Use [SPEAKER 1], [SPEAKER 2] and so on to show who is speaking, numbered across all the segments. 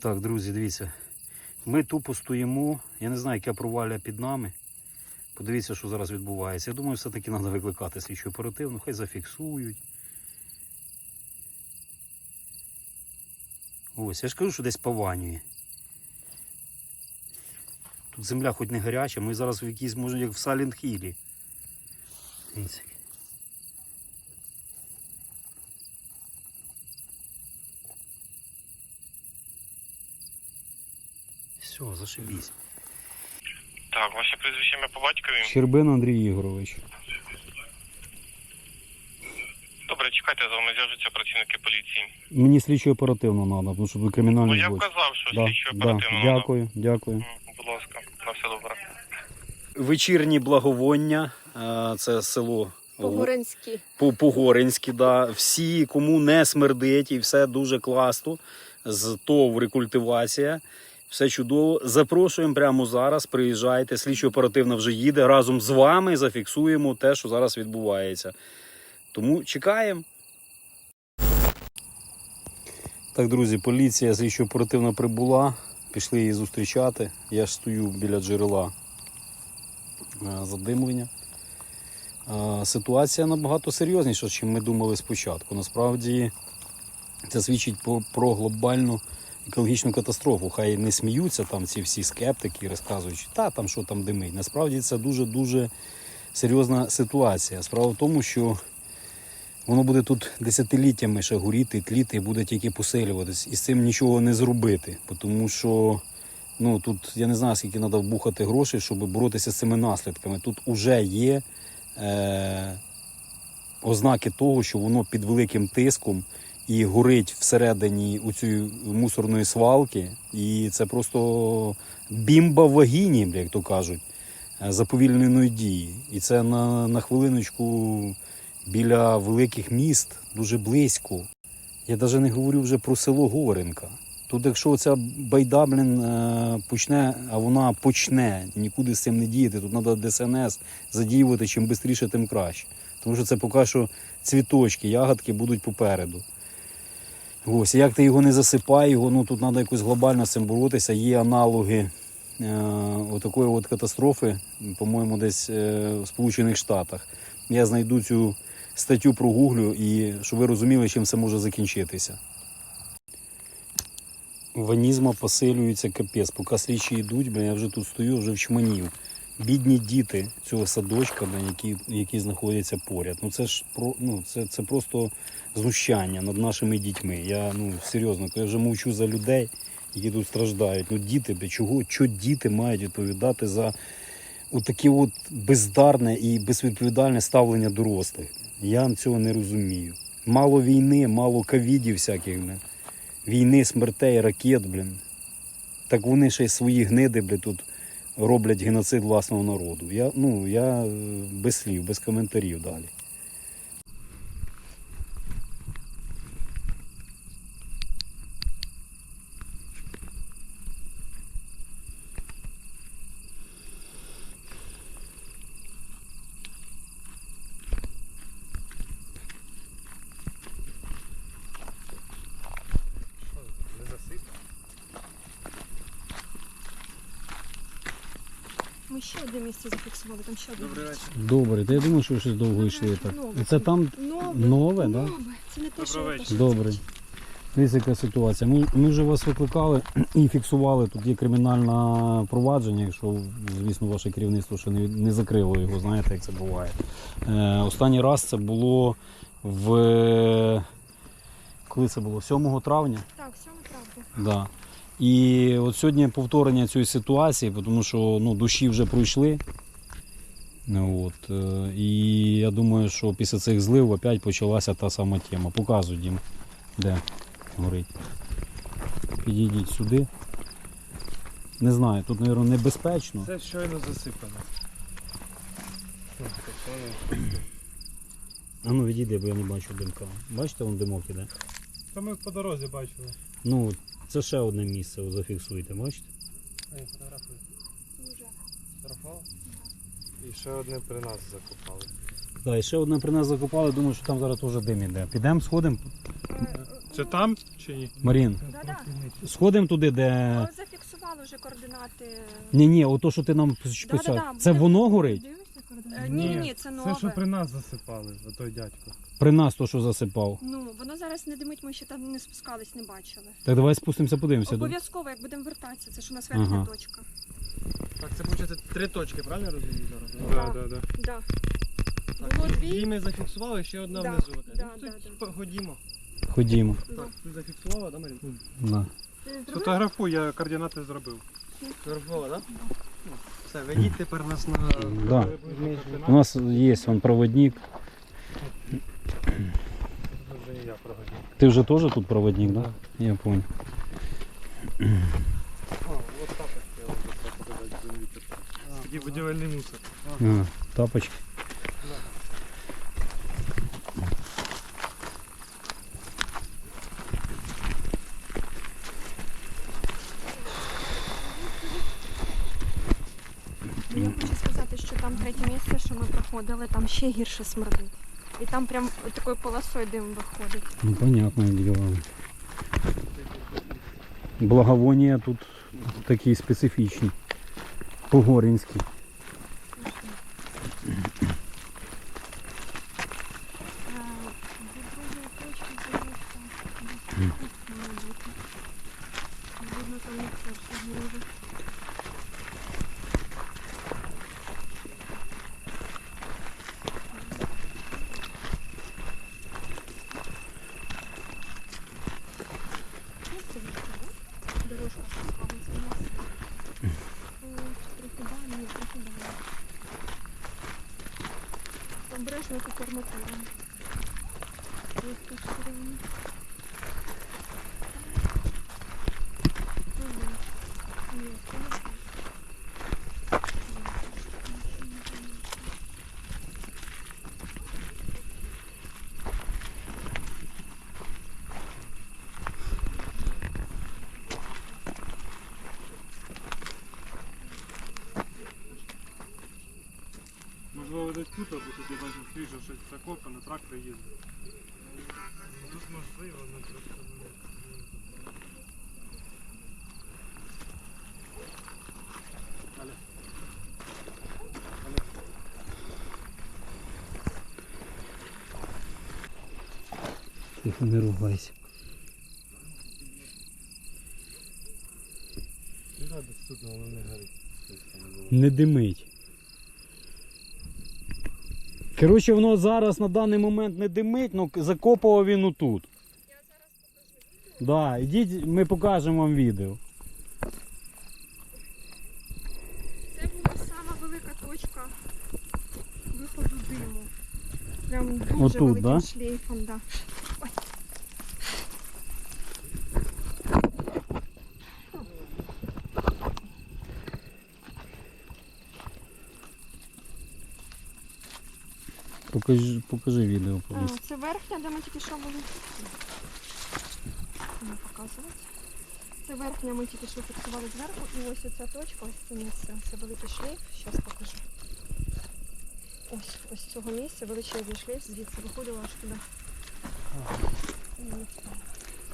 [SPEAKER 1] Так, друзі, дивіться. Ми тупо стоїмо. Я не знаю, яке провалля під нами. Подивіться, що зараз відбувається. Я думаю, все-таки треба викликати слідчу оперативну, хай зафіксують. Ось, я ж кажу, що десь пованює. Тут земля хоч не гаряча, ми зараз в якійсь, може, як в Салент Хілі. Дивіться. Все, зашибісь.
[SPEAKER 2] Так, ваше прізвище ім'я по батькові.
[SPEAKER 1] Щербин Андрій Ігорович.
[SPEAKER 2] Добре, чекайте, з вами зв'яжуться працівники поліції.
[SPEAKER 1] Мені слідчо оперативно треба, тому що ви
[SPEAKER 2] Ну я
[SPEAKER 1] злочин.
[SPEAKER 2] вказав, що
[SPEAKER 1] Да,
[SPEAKER 2] слідчо
[SPEAKER 1] да,
[SPEAKER 2] оперативно. надо.
[SPEAKER 1] дякую, дякую.
[SPEAKER 2] М, Будь ласка, на все добре.
[SPEAKER 1] Вечірні благовоння, е, це село
[SPEAKER 3] Погоринські.
[SPEAKER 1] По- Погоринське, да. Всі, кому не смердить, і все дуже класно. З ТОВ рекультивація. Все чудово. Запрошуємо прямо зараз. Приїжджайте. Слідчо оперативно вже їде. Разом з вами зафіксуємо те, що зараз відбувається. Тому чекаємо. Так, друзі, поліція слідчо оперативно прибула. Пішли її зустрічати. Я ж стою біля джерела е, задимлення. Е, Ситуація набагато серйозніша, ніж ми думали спочатку. Насправді це свідчить про, глобальну екологічну катастрофу. Хай не сміються там ці всі скептики, розказуючи, та там що там димить. Насправді це дуже-дуже серйозна ситуація. Справа в тому, що воно буде тут десятиліттями ще горіти, тліти і буде тільки посилюватись. І з цим нічого не зробити. Тому що ну, тут я не знаю, скільки треба вбухати грошей, щоб боротися з цими наслідками. Тут уже є е, ознаки того, що воно під великим тиском і горить всередині у цієї мусорної свалки. І це просто бімба вагіні, як то кажуть, е, заповільненої дії. І це на, на хвилиночку біля великих міст дуже близько. Я навіть не говорю вже про село Говоренка. Тут, якщо ця байда, блін, е, почне, а вона почне нікуди з цим не діяти, тут треба ДСНС задіювати чим швидше, тим краще. Тому що це поки що цвіточки, ягодки будуть попереду. Ось, як ти його не засипай, його, ну тут треба якось глобально з цим боротися. Є аналоги е, отакої от катастрофи, по-моєму, десь е, в Сполучених Штатах. Я знайду цю статтю прогуглю і щоб ви розуміли, чим це може закінчитися. Ванізма посилюється капець. Поки слідчі йдуть, бля, я вже тут стою, вже вчманів. Бідні діти цього садочка, які, які знаходяться поряд. Ну це ж про ну це, це просто знущання над нашими дітьми. Я ну серйозно, я вже мовчу за людей, які тут страждають. Ну діти, чого, чого діти мають відповідати за таке от бездарне і безвідповідальне ставлення дорослих. Я цього не розумію. Мало війни, мало ковідів всяких. Бля війни, смертей, ракет, блін. Так вони ще й свої гниди, блін, тут роблять геноцид власного народу. Я, ну, я е, без слів, без коментарів далі.
[SPEAKER 3] Ще одне місце зафіксували, там ще одне.
[SPEAKER 4] Добрий
[SPEAKER 3] місце.
[SPEAKER 4] вечір.
[SPEAKER 1] Добре, та я думаю, що ви щось довго йшли так.
[SPEAKER 3] Нове.
[SPEAKER 1] Це там
[SPEAKER 3] Нове.
[SPEAKER 1] нове, да?
[SPEAKER 3] Нове. Це не те, що
[SPEAKER 4] Добрий вечір.
[SPEAKER 1] Добре. Дивіться, яка ситуація. Ми, ми вже вас викликали і фіксували. Тут є кримінальне провадження, якщо, звісно, ваше керівництво ще не, не закрило його, знаєте, як це буває. Е, останній раз це було в. Коли це було? 7 травня.
[SPEAKER 3] Так, все правда.
[SPEAKER 1] Да. І от сьогодні повторення цієї ситуації, тому що ну, душі вже пройшли. Ну, От, е, і я думаю, що після цих злив опять почалася та сама тема. Показуй, Дім, де горить. Підійдіть сюди. Не знаю, тут, мабуть, небезпечно.
[SPEAKER 4] Це щойно засипано.
[SPEAKER 1] А ну відійди, бо я не бачу димка. Бачите, вон димок іде?
[SPEAKER 4] Та ми по дорозі бачили.
[SPEAKER 1] Ну, це ще одне місце, зафіксуйте, бачите?
[SPEAKER 4] А я фотографую.
[SPEAKER 3] Дуже.
[SPEAKER 4] Фотографував? І ще одне при нас закопали.
[SPEAKER 1] Так, і ще одне при нас закопали, думаю, що там зараз теж дим іде. Підемо, сходимо.
[SPEAKER 3] Е,
[SPEAKER 4] Це там чи ні?
[SPEAKER 1] Марін,
[SPEAKER 3] Да-да.
[SPEAKER 1] сходимо туди, де.
[SPEAKER 3] Але зафіксували вже координати.
[SPEAKER 1] Ні, ні, ото, що ти нам
[SPEAKER 3] Да-да-да,
[SPEAKER 1] писав. Це воно горить?
[SPEAKER 3] Дивишся координати? Ні, ні, ні, це
[SPEAKER 4] Це
[SPEAKER 3] нове.
[SPEAKER 4] що при нас засипали, отой дядько.
[SPEAKER 1] При нас то, що засипав.
[SPEAKER 3] Ну, воно зараз не димить, ми ще там не спускались, не бачили.
[SPEAKER 1] Так давай спустимося, подивимося.
[SPEAKER 3] Обов'язково, як будемо вертатися, це ж у нас верхня
[SPEAKER 1] Ага.
[SPEAKER 3] точка.
[SPEAKER 5] Так, це виходить три точки, правильно я розумію зараз?
[SPEAKER 4] Да,
[SPEAKER 3] Да.
[SPEAKER 4] да, да.
[SPEAKER 3] Да.
[SPEAKER 5] Так,
[SPEAKER 3] Було
[SPEAKER 5] Її
[SPEAKER 3] дві.
[SPEAKER 5] ми зафіксували, ще одна
[SPEAKER 3] Да,
[SPEAKER 5] внизу.
[SPEAKER 3] да,
[SPEAKER 5] Ну,
[SPEAKER 3] да,
[SPEAKER 5] тут,
[SPEAKER 3] да.
[SPEAKER 5] Ходімо.
[SPEAKER 1] Ходімо.
[SPEAKER 3] Да.
[SPEAKER 5] Так, ти зафіксувала, да, Марін?
[SPEAKER 1] Да.
[SPEAKER 3] Ти зробив?
[SPEAKER 4] Фотографуй, я координати зробив.
[SPEAKER 5] Фотографувала, так? Все, ведіть тепер нас на...
[SPEAKER 1] Да. У нас є он проводник.
[SPEAKER 4] прогодив.
[SPEAKER 1] Ти вже теж тут проводник, да? Я понял.
[SPEAKER 4] А, от тапочки я вам хотів показати, замітив. Такий будівельний мусор.
[SPEAKER 1] А, тапочки.
[SPEAKER 3] Я хочу сказати, що там третє місце, що ми проходили, там ще гірше смердить. І там прям такой полосой дым выходит.
[SPEAKER 1] Ну, понятное дело. Благовония тут такі специфічні. Погорінські.
[SPEAKER 3] А, від другої точки здається, десь тут має бути. Видно, там не перша може. Ну, це вже, да? Дорожка спускалася у нас. Е, Трохи далі, трохи далі. Обережно тут арматура. Ось тут сторони. Ага. Ні, це не так.
[SPEAKER 4] Можливо, десь тут, або тут я бачив свіже щось закопане, трактор їздить. Тут можливо, але просто не.
[SPEAKER 1] Тихо, не ругайся.
[SPEAKER 4] Не треба тут, але воно не було.
[SPEAKER 1] Не димить. Коротше, воно зараз на даний момент не димить, але закопував він отут.
[SPEAKER 3] Я зараз покажу відео.
[SPEAKER 1] Да, ідіть, ми покажемо вам відео.
[SPEAKER 3] Це була сама велика точка виходу диму. Прям дуже
[SPEAKER 1] Отут,
[SPEAKER 3] великим
[SPEAKER 1] да?
[SPEAKER 3] шлейфом, да. Ой.
[SPEAKER 1] Покажи, покажи відео
[SPEAKER 3] А,
[SPEAKER 1] повністю.
[SPEAKER 3] це верхня, де ми тільки що були. Не показувати. Це верхня, ми тільки що фіксували зверху. І ось оця точка, ось це місце. Це великий шлейф. Зараз покажу. Ось, ось з цього місця величезний шлейф, звідси виходило аж туди.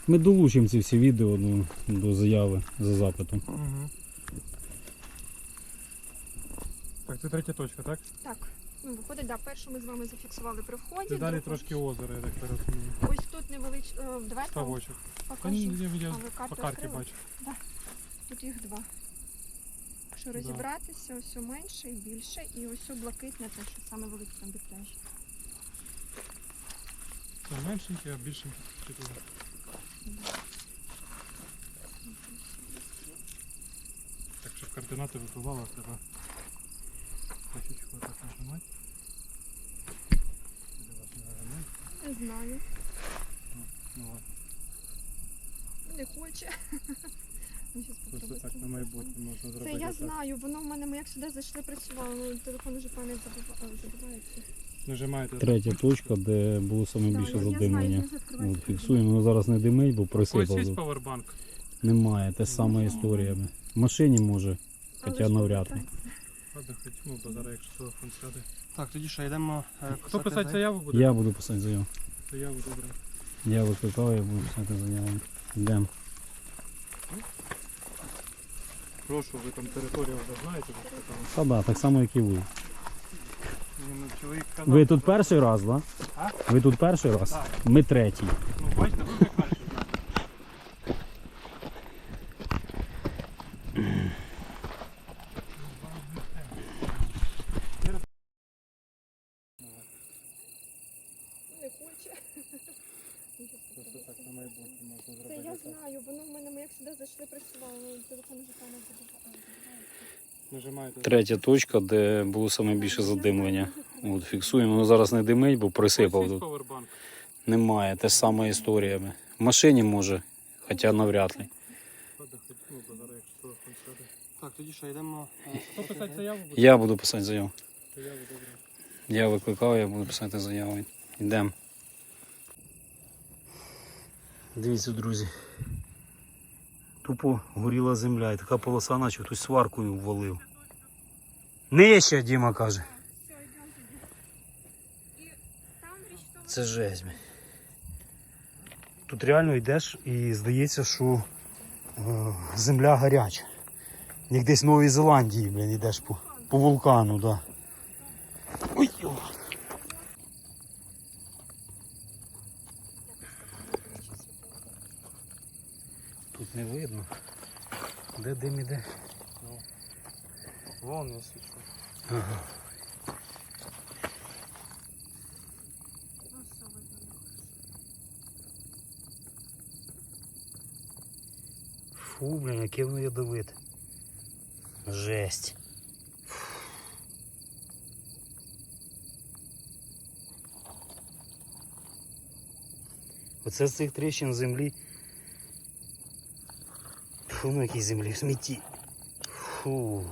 [SPEAKER 1] Ми долучимо ці всі відео до, до заяви за запитом.
[SPEAKER 4] Угу. Так, це третя точка, так?
[SPEAKER 3] Так, ну, виходить, да, першу ми з вами зафіксували при вході.
[SPEAKER 4] Це далі
[SPEAKER 3] другу-
[SPEAKER 4] трошки озеро, я так розумію.
[SPEAKER 3] Ось тут невелич... е, Давайте
[SPEAKER 4] Ставочок. Та
[SPEAKER 3] покажу.
[SPEAKER 4] я, я
[SPEAKER 3] карту
[SPEAKER 4] по карті
[SPEAKER 3] відкрили?
[SPEAKER 4] бачу.
[SPEAKER 3] Тут їх два. Якщо розібратися, ось у менше і більше, і ось у блакитне, те, що саме велике там пляж.
[SPEAKER 4] Це меншеньке, а більшеньке чи. Так, щоб координати випливало, треба трошечку отак нажимати. Де вас не нажимає?
[SPEAKER 3] Не знаю.
[SPEAKER 4] Ну.
[SPEAKER 3] Не хоче. Ну,
[SPEAKER 4] Просто так на майбутнє можна
[SPEAKER 3] Це я
[SPEAKER 4] так.
[SPEAKER 3] знаю, воно в мене, ми як сюди зайшли, працювало, ну, телефон вже пам'ять забува- е, забувається.
[SPEAKER 4] Нажимаєте.
[SPEAKER 1] Третя точка, де було саме
[SPEAKER 3] Да,
[SPEAKER 1] більше
[SPEAKER 3] я- я знаю,
[SPEAKER 1] задимлення.
[SPEAKER 3] вже відкривається.
[SPEAKER 1] От, фіксуємо, воно зараз не димить, бо
[SPEAKER 4] Ось
[SPEAKER 1] присипав.
[SPEAKER 4] є павербанк.
[SPEAKER 1] Немає, те сама історія. В машині може,
[SPEAKER 3] Але
[SPEAKER 1] хоча
[SPEAKER 3] ж
[SPEAKER 1] навряд ли.
[SPEAKER 3] повертається.
[SPEAKER 4] Ладно, ходімо, бо зараз якщо телефон сяде.
[SPEAKER 5] Так, тоді що, йдемо... е,
[SPEAKER 4] Хто
[SPEAKER 5] писати
[SPEAKER 4] писати заяву буде?
[SPEAKER 1] Я буду писати заяву.
[SPEAKER 4] Заяву, добре.
[SPEAKER 1] Я викликав, я буду писати заяву. Йдемо.
[SPEAKER 4] Прошу, ви там територію вже знаєте, де це там.
[SPEAKER 1] Та да, так само, як і ви.
[SPEAKER 4] Ні, ну, чоловік казав,
[SPEAKER 1] Ви тут перший раз, так?
[SPEAKER 4] А?
[SPEAKER 1] Ви тут перший раз?
[SPEAKER 4] Так.
[SPEAKER 1] Ми третій.
[SPEAKER 4] Ну, бачите, ви як знаєте.
[SPEAKER 3] Не хоче.
[SPEAKER 4] так на майбутнє можна
[SPEAKER 3] Це я знаю, воно в телефон вже там.
[SPEAKER 4] Нажимаєте.
[SPEAKER 1] Третя точка, де було саме більше задимлення. От, фіксуємо, воно зараз не димить, бо присипав тут. Немає, те ж сама історія. В машині може, хоча навряд ли.
[SPEAKER 4] Ну.
[SPEAKER 5] Так, тоді що, йдемо. е,
[SPEAKER 4] Хто писати заяву?
[SPEAKER 1] Я буду писати заяву.
[SPEAKER 4] Заяву.
[SPEAKER 1] Я викликав, я буду писати заяву. Йдемо. Дивіться, друзі. Тупо горіла земля і така полоса, наче хтось сваркою ввалив. Нижче, Діма каже. Це жесть. Тут реально йдеш і здається, що е, земля гаряча. Як десь в Новій Зеландії, блін, йдеш по, по вулкану. Да. Тут не видно. Де дим іде?
[SPEAKER 4] Вон я свічу.
[SPEAKER 1] Ага. Фу, блін, яке воно ядовите. Жесть. Оце з цих тріщин землі. Фу, ну якій землі в смітті. Фу.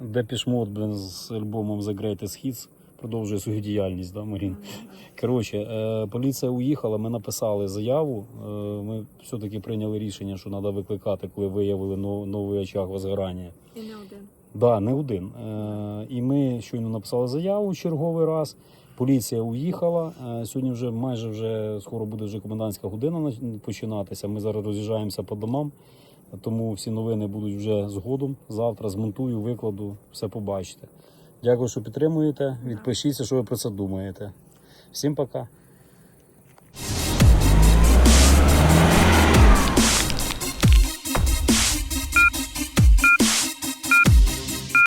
[SPEAKER 1] Депішмот, блін, з альбомом The Greatest Hits продовжує свою діяльність, да, Марін? Коротше, е, поліція уїхала, ми написали заяву. Е, ми все-таки прийняли рішення, що треба викликати, коли виявили но- новий очаг возгорання.
[SPEAKER 3] І не один.
[SPEAKER 1] Да, не один. Е, і ми щойно написали заяву черговий раз. Поліція уїхала. Сьогодні вже майже вже скоро буде вже комендантська година на- починатися. Ми зараз роз'їжджаємося по домам, тому всі новини будуть вже згодом. Завтра змонтую, викладу, все побачите. Дякую, що підтримуєте. Відпишіться, що ви про це думаєте. Всім пока.